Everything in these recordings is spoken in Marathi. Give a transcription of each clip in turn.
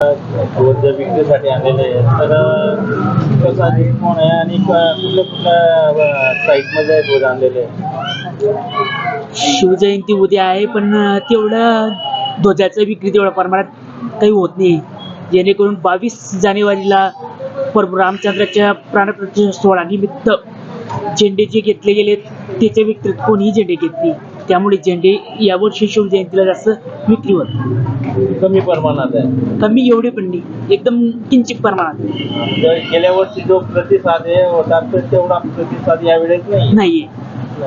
ध्वज विक्रीसाठी आलेले आहेत तर अं, कसा कोण आहे आणि कुठल्या कुठल्या साईटमध्ये आहे ध्वज आणलेले शिवजयंती उद्या आहे पण तेवढं ध्वजाचं विक्री तेवढ्या प्रमाणात काही होत नाही. जेणेकरून बावीस जानेवारीला प्रभू रामचंद्राच्या प्राणप्रतिष्ठा सोहळ्यानिमित्त झेंडे जे घेतले गेले त्याच्या विक्रीत कोणीही झेंडे घेतली त्यामुळे झेंडे यावर्षी शिवजयंतीला जास्त विक्री होत. कमी प्रमाणात आहे. कमी एवढे पण नाही. एकदम किंचित प्रमाणात. गेल्या वर्षी जो प्रतिसाद आहे होता तेवढा प्रतिसाद यावेळेस नाही.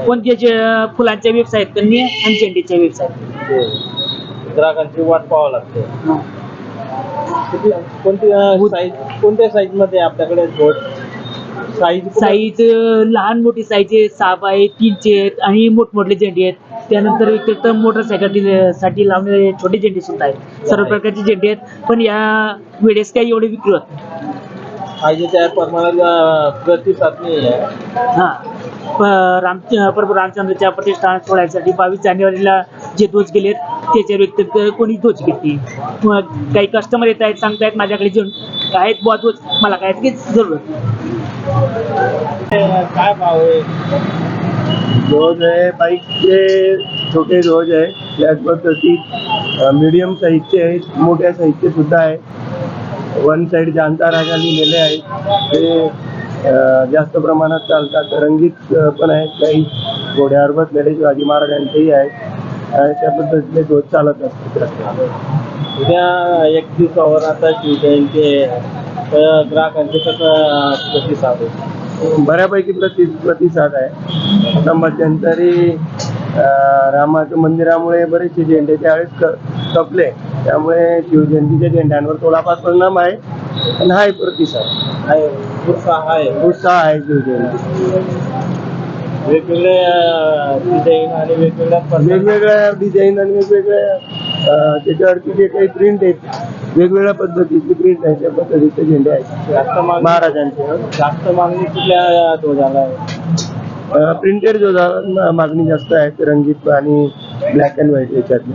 कोणत्या जे फुलांच्या व्यवसायात कमी आहे आणि झेंडेच्या व्यवसायात. ते ग्राहकांची वाट पाहावं लागते. किती कोणती साईज कोणत्या साईजमध्ये आपल्याकडे साईज साईज लहान मोठी साईज आहे सहा आहे तीनचे आहेत आणि मोठमोठे झेंडे आहेत. त्यानंतर व्यतिरिक्त मोटरसायकलसाठी लावणारे छोटे झेंडे सुद्धा आहेत. सर्व प्रकारचे झेंडे आहेत. पण या वेळेस काही एवढे विक्री होत. पाहिजे त्या प्रतिसाद नाही आहे. हा. राम प्रभू रामचंद्रच्या प्रतिष्ठान सोहळ्यासाठी बावीस जानेवारीला जे ध्वज गेलेत त्याच्या व्यतिरिक्त कोणी ध्वज घेतली? काही कस्टमर येत आहेत सांगतायत माझ्याकडे जे आहेत बुवा ध्वज मला काय की. ते काय भाव आहे? ध्वज आहे बाईकचे छोटे ध्वज आहे. त्याच पद्धतीत मीडियम साईजचे आहेत मोठ्या साईजचे सुद्धा आहे. वन साईड जानता राजा लिहिलेले आहेत. ते जास्त प्रमाणात चालतात. रंगीत पण आहेत. काही घोड्यावर बसलेले शिवाजी महाराजांचेही आहेत. त्या पद्धतीने ध्वज चालत असतात. उद्या एक दिवसावर आता शिवजयंती आहे. तर ग्राहकांचे कसं प्रतिसाद आहे. बऱ्यापैकी प्रति प्रतिसाद आहे. आता मध्यंतरी रामाच्या मंदिरामुळे बरेचसे झेंडे त्यावेळेस क- कपले. त्यामुळे शिवजयंतीच्या झेंड्यांवर थोडाफार परिणाम आहे. पण आहे प्रतिसाद. आहे. उत्साह आहे. उत्साह आहे शिवजयंती. वेगवेगळे डिझाईन आणि वेगवेगळ्या वेगवेगळ्या डिझाईन आणि वेगवेगळ्या त्याच्यावरती जे काही प्रिंट आहेत वेगवेगळ्या पद्धतीचे प्रिंट आहे त्या पद्धतीचे झेंडे आहेत. महाराजांचे. जास्त मागणी कुठल्या ध्वजाला आहे? प्रिंटेड जो जा- मागणी जास्त आहे रंगीत आणि ब्लॅक अँड व्हाईट याच्यातले.